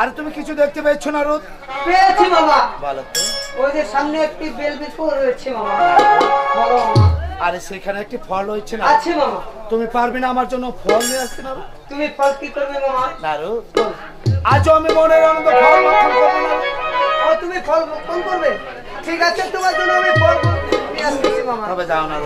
আরে তুমি কিছু দেখতে পেয়েছ না রোদ পেয়েছি বাবা। ভালো ওই যে সামনে একটি বেল বিস্কুট রয়েছে বাবা। আরে সেখানে একটি ফল হয়েছে না আছে মামা তুমি পারবে না আমার জন্য ফল নিয়ে আসতে না তুমি ফল কি করবে মামা না আজ আমি মনের আনন্দ ফল ভক্ষণ করব না। ও তুমি ফল ভক্ষণ করবে? ঠিক আছে তোমার জন্য আমি ফোন মামা। তবে যাও না